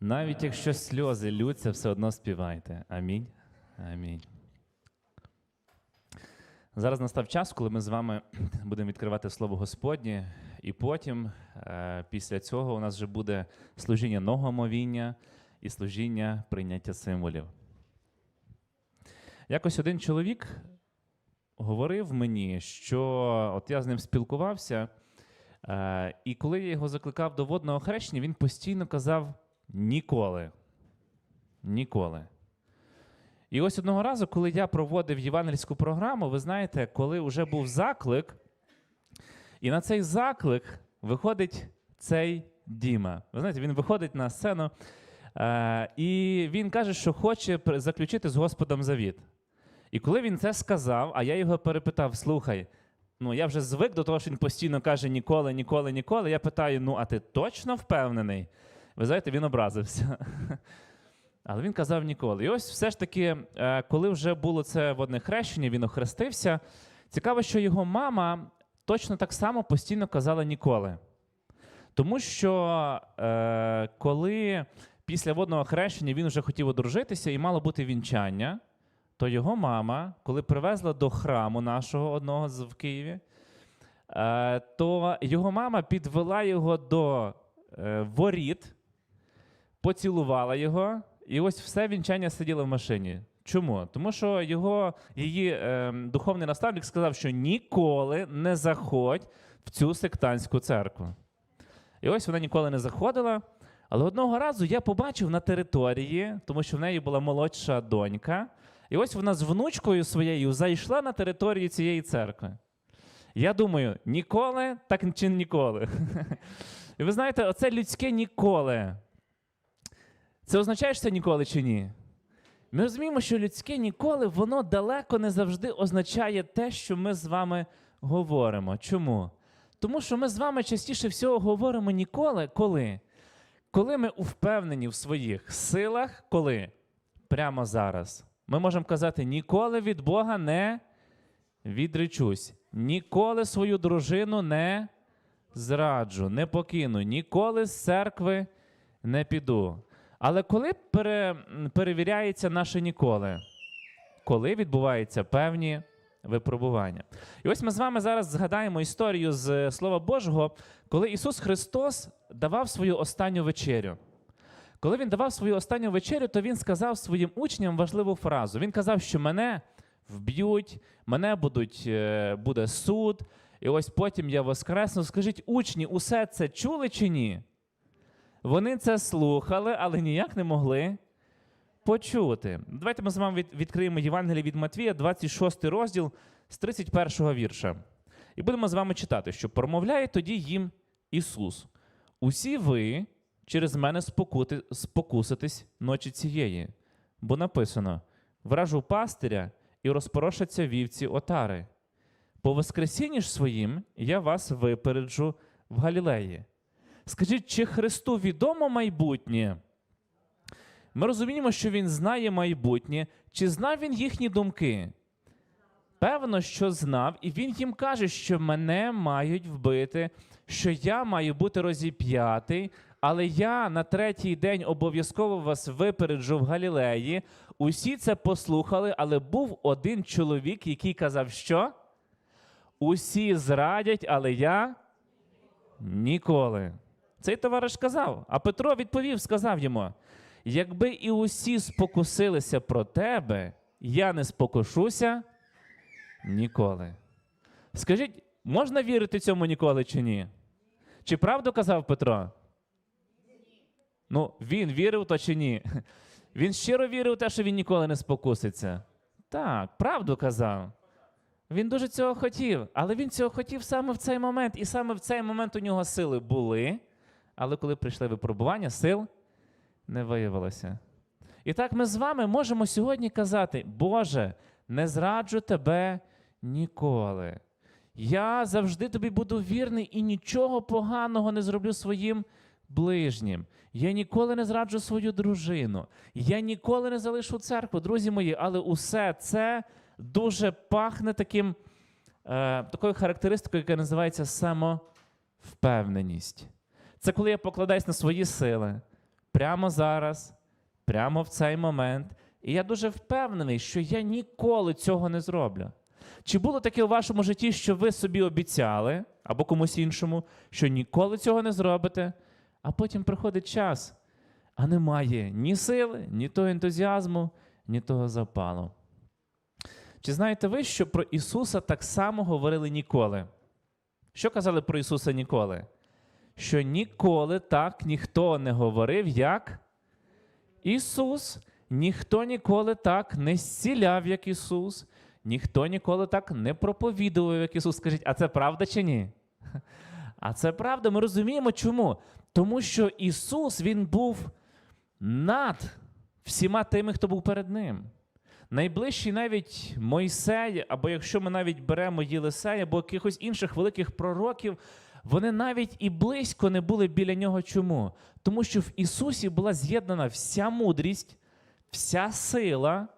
Навіть якщо сльози лються, все одно співайте. Амінь. Амінь. Зараз настав час, коли ми з вами будемо відкривати Слово Господнє, і потім, е, після цього, у нас вже буде служіння новомовіння і служіння прийняття символів. Якось один чоловік говорив мені, що от я з ним спілкувався, е, і коли я його закликав до водного хрещення, він постійно казав ніколи. Ніколи. І ось одного разу, коли я проводив євангельську програму, ви знаєте, коли вже був заклик, і на цей заклик виходить цей Діма. Ви знаєте, він виходить на сцену, е, і він каже, що хоче заключити з Господом завіт. І коли він це сказав, а я його перепитав: слухай, ну я вже звик до того, що він постійно каже ніколи, ніколи, ніколи. Я питаю: ну, а ти точно впевнений? Ви знаєте, він образився. Але він казав ніколи. І ось все ж таки, е, коли вже було це водне хрещення, він охрестився. Цікаво, що його мама точно так само постійно казала ніколи. Тому що е, коли після водного хрещення він вже хотів одружитися і мало бути вінчання, то його мама, коли привезла до храму нашого одного в Києві, е, то його мама підвела його до воріт, поцілувала його, і ось все вінчання сиділо в машині. Чому? Тому що його, її е, духовний наставник сказав, що ніколи не заходь в цю сектантську церкву. І ось вона ніколи не заходила. Але одного разу я побачив на території, тому що в неї була молодша донька, і ось вона з внучкою своєю зайшла на територію цієї церкви. Я думаю, ніколи, так чи ніколи. І ви знаєте, оце людське ніколи. Це означає, що це ніколи чи ні? Ми розуміємо, що людське ніколи, воно далеко не завжди означає те, що ми з вами говоримо. Чому? Тому що ми з вами частіше всього говоримо ніколи, коли? Коли ми впевнені в своїх силах, коли? Прямо зараз. Ми можемо казати: ніколи від Бога не відречусь, ніколи свою дружину не зраджу, не покину, ніколи з церкви не піду. Але коли пере, перевіряється наше ніколи? Коли відбуваються певні випробування. І ось ми з вами зараз згадаємо історію з е, Слова Божого, коли Ісус Христос давав свою останню вечерю. Коли він давав свою останню вечерю, то він сказав своїм учням важливу фразу. Він казав, що мене вб'ють, мене будуть, е, буде суд, і ось потім я воскресну. Скажіть, учні, усе це чули чи ні? Вони це слухали, але ніяк не могли почути. Давайте ми з вами відкриємо Євангеліє від Матвія, 26 розділ з 31 вірша. І будемо з вами читати, що промовляє тоді їм Ісус. Усі ви через мене спокути, спокуситесь ночі цієї, бо написано: вражу пастиря і розпорошаться вівці отари. По воскресінні ж своїм я вас випереджу в Галілеї. Скажіть, чи Христу відомо майбутнє? Ми розуміємо, що Він знає майбутнє, чи знав він їхні думки? Певно, що знав, і він їм каже, що мене мають вбити, що я маю бути розіп'ятий, але я на третій день обов'язково вас випереджу в Галілеї. Усі це послухали, але був один чоловік, який казав, що усі зрадять, але я ніколи. Цей товариш сказав, а Петро відповів, сказав йому: якби і усі спокусилися про тебе, я не спокушуся ніколи. Скажіть, можна вірити цьому ніколи чи ні? Чи правду казав Петро? Ну, він вірив то чи ні? Він щиро вірив те, що він ніколи не спокуситься. Так, правду казав. Він дуже цього хотів, але він цього хотів саме в цей момент, і саме в цей момент у нього сили були. Але коли прийшли випробування, сил не виявилося. І так ми з вами можемо сьогодні казати: Боже, не зраджу тебе ніколи. Я завжди тобі буду вірний і нічого поганого не зроблю своїм ближнім. Я ніколи не зраджу свою дружину. Я ніколи не залишу церкву, друзі мої, але усе це дуже пахне таким, е, такою характеристикою, яка називається самовпевненість. Це коли я покладаюсь на свої сили, прямо зараз, прямо в цей момент. І я дуже впевнений, що я ніколи цього не зроблю. Чи було таке у вашому житті, що ви собі обіцяли або комусь іншому, що ніколи цього не зробите, а потім приходить час, а немає ні сили, ні того ентузіазму, ні того запалу. Чи знаєте ви, що про Ісуса так само говорили ніколи? Що казали про Ісуса ніколи? Що ніколи так ніхто не говорив, як Ісус, ніхто ніколи так не зціляв, як Ісус, ніхто ніколи так не проповідував, як Ісус. Скажіть, а це правда чи ні? А це правда, ми розуміємо чому. Тому що Ісус Він був над всіма тими, хто був перед Ним. Найближчий навіть Мойсей, або якщо ми навіть беремо Єлисея, або якихось інших великих пророків, вони навіть і близько не були біля нього. Чому? Тому що в Ісусі була з'єднана вся мудрість, вся сила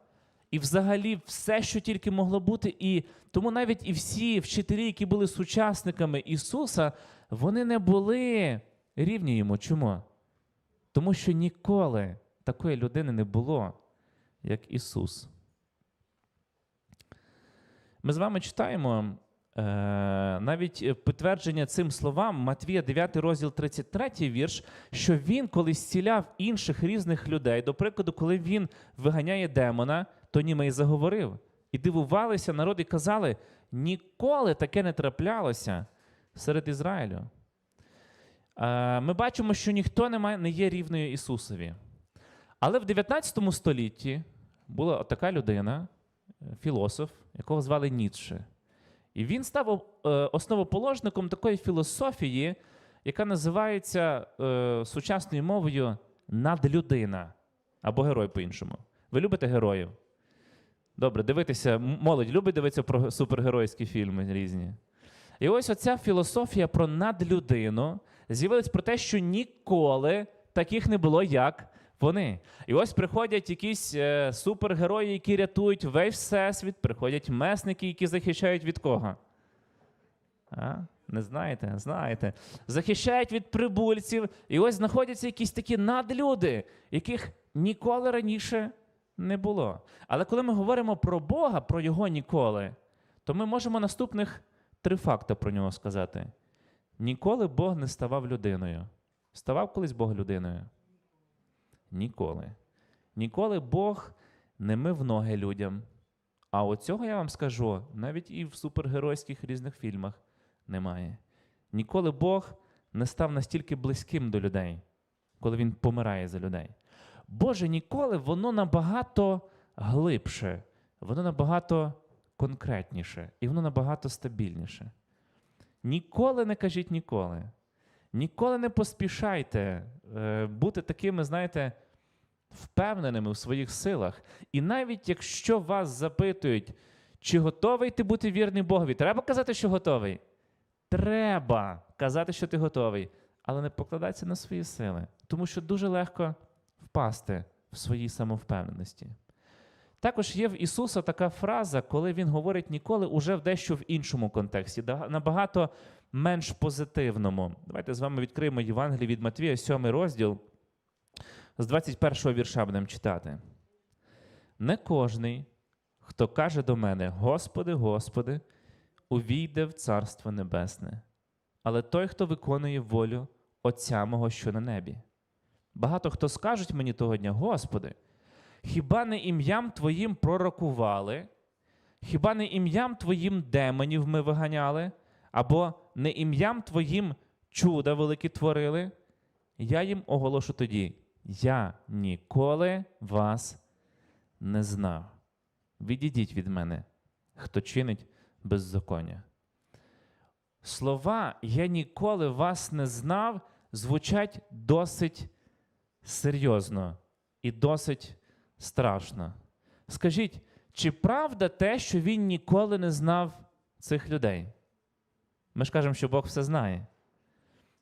і взагалі все, що тільки могло бути. І тому навіть і всі вчителі, які були сучасниками Ісуса, вони не були рівні йому. Чому? Тому що ніколи такої людини не було, як Ісус. Ми з вами читаємо навіть підтвердження цим словам Матвія 9 розділ 33 вірш, що він, коли зціляв інших різних людей, до прикладу, коли він виганяє демона, то німей заговорив. І дивувалися народ і казали: ніколи таке не траплялося серед Ізраїлю. Е, ми бачимо, що ніхто не, є рівною Ісусові. Але в 19 столітті була така людина, е, філософ, якого звали Ніцше. І він став е, основоположником такої філософії, яка називається е, сучасною мовою надлюдина або герой по-іншому. Ви любите героїв? Добре, дивитися, молодь любить дивитися про супергеройські фільми різні. І ось оця філософія про надлюдину з'явилась про те, що ніколи таких не було, як вони. І ось приходять якісь е, супергерої, які рятують весь всесвіт, приходять месники, які захищають від кого? А? Не знаєте? Знаєте. Захищають від прибульців. І ось знаходяться якісь такі надлюди, яких ніколи раніше не було. Але коли ми говоримо про Бога, про його ніколи, то ми можемо наступних три факти про нього сказати. Ніколи Бог не ставав людиною. Ставав колись Бог людиною? Ніколи. Ніколи Бог не мив ноги людям. А оцього я вам скажу, навіть і в супергеройських різних фільмах немає. Ніколи Бог не став настільки близьким до людей, коли Він помирає за людей. Боже, ніколи воно набагато глибше, воно набагато конкретніше і воно набагато стабільніше. Ніколи не кажіть ніколи. Ніколи не поспішайте е, бути такими, знаєте, впевненими в своїх силах. І навіть якщо вас запитують, чи готовий ти бути вірним Богові, треба казати, що готовий. Треба казати, що ти готовий, але не покладатися на свої сили, тому що дуже легко впасти в своїй самовпевненості. Також є в Ісуса така фраза, коли Він говорить ніколи уже в дещо в іншому контексті, набагато менш позитивному. Давайте з вами відкриємо Євангеліє від Матвія, 7 розділ, з 21 вірша будемо читати. Не кожний, хто каже до мене, Господи, Господи, увійде в Царство Небесне, але той, хто виконує волю Отця мого, що на небі. Багато хто скажуть мені того дня, Господи, хіба не ім'ям Твоїм пророкували, хіба не ім'ям Твоїм демонів ми виганяли, або не ім'ям Твоїм чуда великі творили? Я їм оголошу тоді: я ніколи вас не знав. Відійдіть від мене, хто чинить беззаконня. Слова Я ніколи вас не знав звучать досить серйозно і досить страшно. Скажіть, чи правда те, що він ніколи не знав цих людей? Ми ж кажемо, що Бог все знає.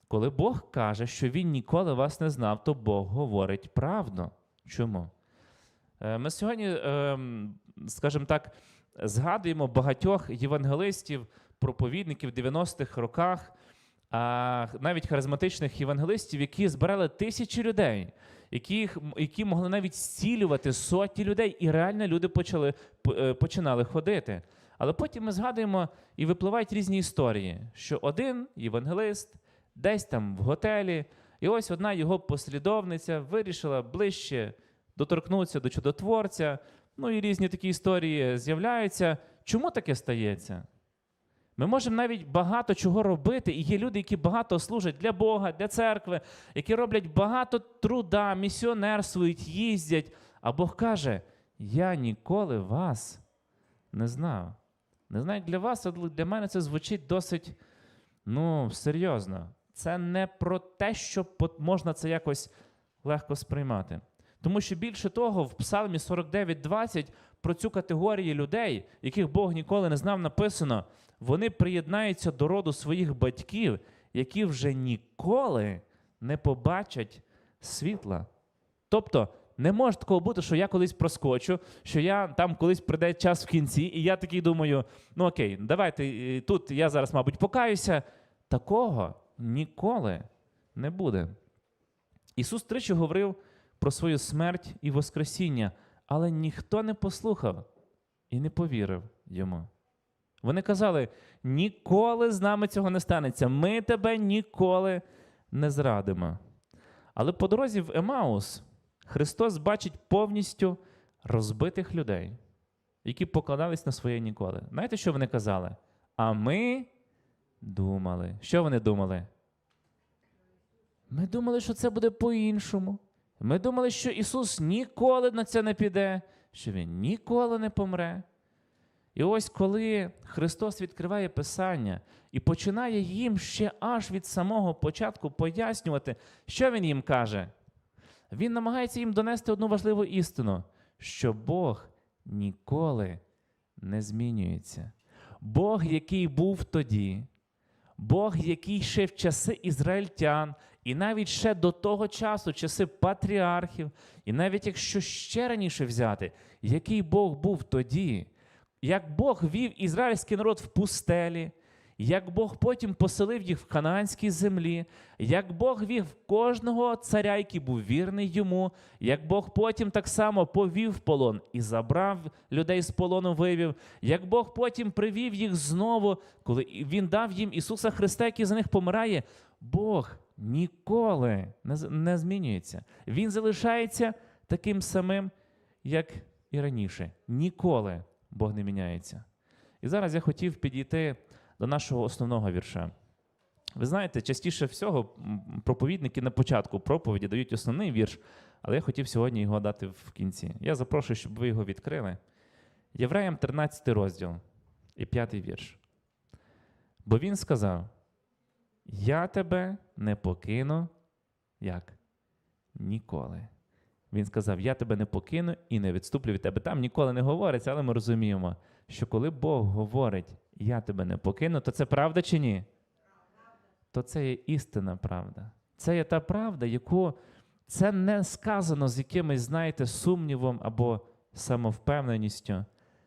Коли Бог каже, що Він ніколи вас не знав, то Бог говорить правду. Чому? Е, Ми сьогодні, ем, скажімо так, згадуємо багатьох євангелистів, проповідників в 90-х роках, а навіть харизматичних євангелистів, які збирали тисячі людей. які, які могли навіть зцілювати сотні людей, і реально люди почали, е, починали ходити. Але потім ми згадуємо і випливають різні історії, що один євангелист десь там в готелі, і ось одна його послідовниця вирішила ближче доторкнутися до чудотворця. Ну і різні такі історії з'являються. Чому таке стається? Ми можемо навіть багато чого робити, і є люди, які багато служать для Бога, для церкви, які роблять багато труда, місіонерствують, їздять. А Бог каже: Я ніколи вас не знав. Не знаю, для вас, але для мене це звучить досить ну, серйозно. Це не про те, що можна це якось легко сприймати. Тому що більше того, в Псалмі 49.20 про цю категорію людей, яких Бог ніколи не знав, написано, вони приєднаються до роду своїх батьків, які вже ніколи не побачать світла. Тобто не може такого бути, що я колись проскочу, що я там колись прийде час в кінці, і я такий думаю: ну окей, давайте е, тут я зараз, мабуть, покаюся. Такого ніколи не буде. Ісус тричі говорив про свою смерть і Воскресіння, але ніхто не послухав і не повірив йому. Вони казали: ніколи з нами цього не станеться, ми тебе ніколи не зрадимо. Але по дорозі в Емаус Христос бачить повністю розбитих людей, які покладались на своє ніколи. Знаєте, що вони казали? А ми думали. Що вони думали? Ми думали, що це буде по-іншому. Ми думали, що Ісус ніколи на це не піде, що Він ніколи не помре. І ось коли Христос відкриває Писання і починає їм ще аж від самого початку пояснювати, що Він їм каже, Він намагається їм донести одну важливу істину, що Бог ніколи не змінюється. Бог, який був тоді, Бог, який ще в часи ізраїльтян, і навіть ще до того часу, часи патріархів, і навіть якщо ще раніше взяти, який Бог був тоді, як Бог вів ізраїльський народ в пустелі, як Бог потім поселив їх в ханаанській землі, як Бог вів кожного царя, який був вірний йому, як Бог потім так само повів полон і забрав людей з полону, вивів, як Бог потім привів їх знову, коли Він дав їм Ісуса Христа, який за них помирає, Бог ніколи не змінюється. Він залишається таким самим, як і раніше. Ніколи Бог не міняється. І зараз я хотів підійти до нашого основного вірша. Ви знаєте, частіше всього проповідники на початку проповіді дають основний вірш, але я хотів сьогодні його дати в кінці. Я запрошую, щоб ви його відкрили. Євреям 13 розділ і 5 вірш. Бо він сказав: Я тебе не покину як? Ніколи. Він сказав: Я тебе не покину і не відступлю від тебе. Там ніколи не говориться, але ми розуміємо, що коли Бог говорить, я тебе не покину, то це правда чи ні? То це є істинна правда. Це є та правда, яку це не сказано з якимось, знаєте, сумнівом або самовпевненістю.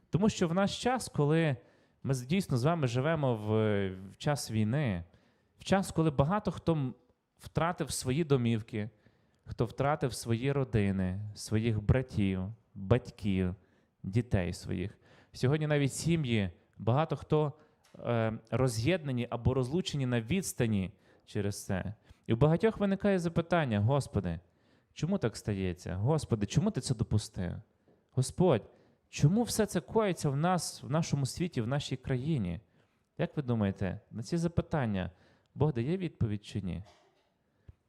Тому що в наш час, коли ми дійсно з вами живемо в, в час війни, в час, коли багато хто втратив свої домівки, хто втратив свої родини, своїх братів, батьків, дітей своїх. Сьогодні навіть сім'ї, багато хто е, роз'єднані або розлучені на відстані через це. І у багатьох виникає запитання: Господи, чому так стається? Господи, чому ти це допустив? Господь, чому все це коїться в нас, в нашому світі, в нашій країні? Як ви думаєте, на ці запитання Бог дає відповідь чи ні?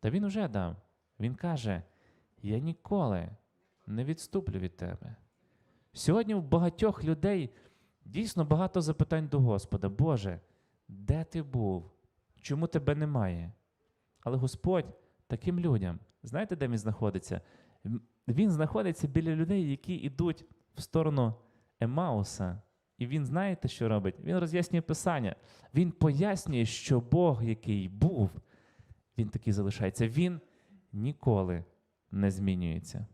Та він уже дав. Він каже: Я ніколи не відступлю від тебе. Сьогодні у багатьох людей дійсно багато запитань до Господа. Боже, де ти був? Чому тебе немає? Але Господь таким людям, знаєте, де він знаходиться? Він знаходиться біля людей, які йдуть в сторону Емауса. І він знаєте, що робить? Він роз'яснює Писання. Він пояснює, що Бог, який був, він такий залишається. Він ніколи не змінюється.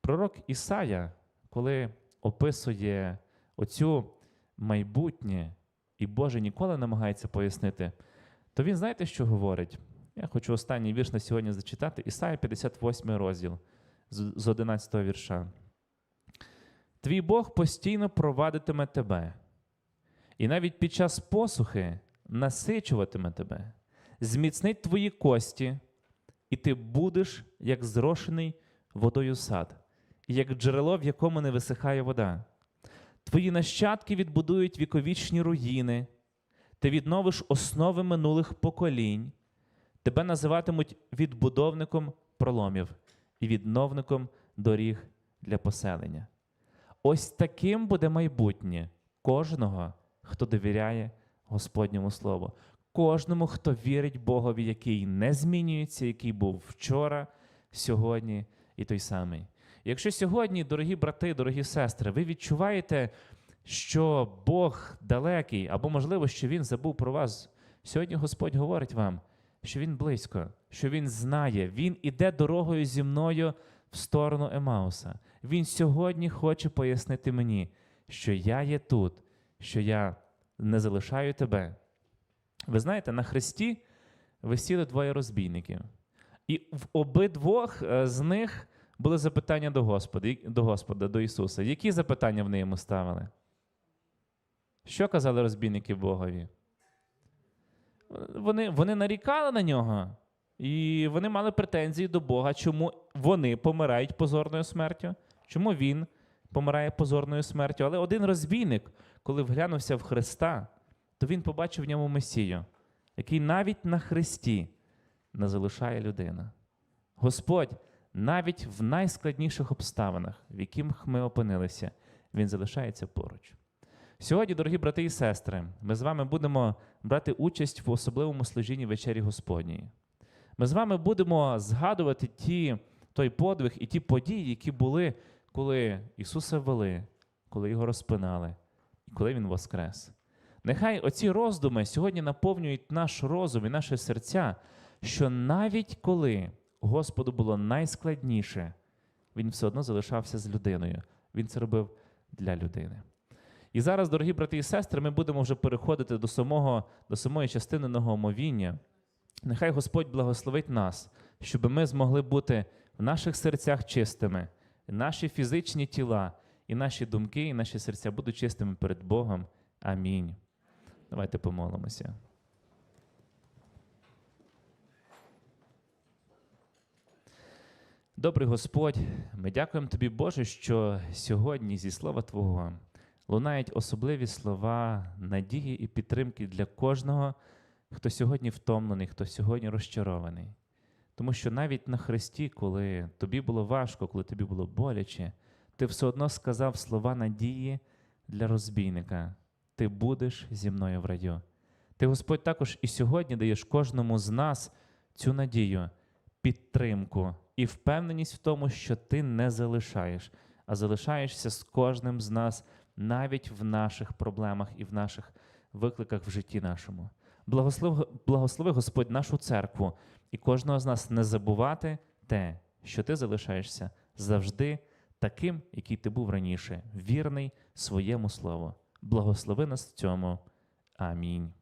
Пророк Ісая, коли описує оцю майбутнє, і Боже ніколи намагається пояснити, то він знаєте, що говорить? Я хочу останній вірш на сьогодні зачитати. Ісая 58 розділ з з 11 вірша. Твій Бог постійно провадитиме тебе, і навіть під час посухи насичуватиме тебе, зміцнить твої кості, і ти будеш як зрошений водою сад, як джерело, в якому не висихає вода. Твої нащадки відбудують віковічні руїни, ти відновиш основи минулих поколінь, тебе називатимуть відбудовником проломів і відновником доріг для поселення. Ось таким буде майбутнє кожного, хто довіряє Господньому Слову, кожному, хто вірить Богові, який не змінюється, який був вчора, сьогодні і той самий. Якщо сьогодні, дорогі брати, дорогі сестри, ви відчуваєте, що Бог далекий, або, можливо, що Він забув про вас, сьогодні Господь говорить вам, що Він близько, що Він знає, Він іде дорогою зі мною в сторону Емауса. Він сьогодні хоче пояснити мені, що я є тут, що я не залишаю тебе. Ви знаєте, на хресті висіли двоє розбійників. І в обидвох е, з них були запитання до Господа, до Господа, до Ісуса. Які запитання вони йому ставили? Що казали розбійники Богові? Вони, вони нарікали на нього, і вони мали претензії до Бога, чому вони помирають позорною смертю, чому він помирає позорною смертю. Але один розбійник, коли вглянувся в Христа, то він побачив в ньому Месію, який навіть на Христі не залишає людина. Господь навіть в найскладніших обставинах, в яких ми опинилися, Він залишається поруч. Сьогодні, дорогі брати і сестри, ми з вами будемо брати участь в особливому служінні вечері Господньої. Ми з вами будемо згадувати ті, той подвиг і ті події, які були, коли Ісуса ввели, коли його розпинали, і коли Він воскрес. Нехай оці роздуми сьогодні наповнюють наш розум і наше серця, що навіть коли Господу було найскладніше, Він все одно залишався з людиною. Він це робив для людини. І зараз, дорогі брати і сестри, ми будемо вже переходити до самого, до самої частини новомовіння. Нехай Господь благословить нас, щоб ми змогли бути в наших серцях чистими, наші фізичні тіла, і наші думки, і наші серця будуть чистими перед Богом. Амінь. Давайте помолимося. Добрий Господь, ми дякуємо Тобі, Боже, що сьогодні зі слова Твого лунають особливі слова надії і підтримки для кожного, хто сьогодні втомлений, хто сьогодні розчарований. Тому що навіть на Христі, коли тобі було важко, коли тобі було боляче, ти все одно сказав слова надії для розбійника: Ти будеш зі мною в раю. Ти, Господь, також і сьогодні даєш кожному з нас цю надію, підтримку і впевненість в тому, що ти не залишаєш, а залишаєшся з кожним з нас навіть в наших проблемах і в наших викликах в житті нашому. Благослови, благослови Господь нашу церкву і кожного з нас не забувати те, що ти залишаєшся завжди таким, який ти був раніше, вірний своєму слову. Благослови нас в цьому. Амінь.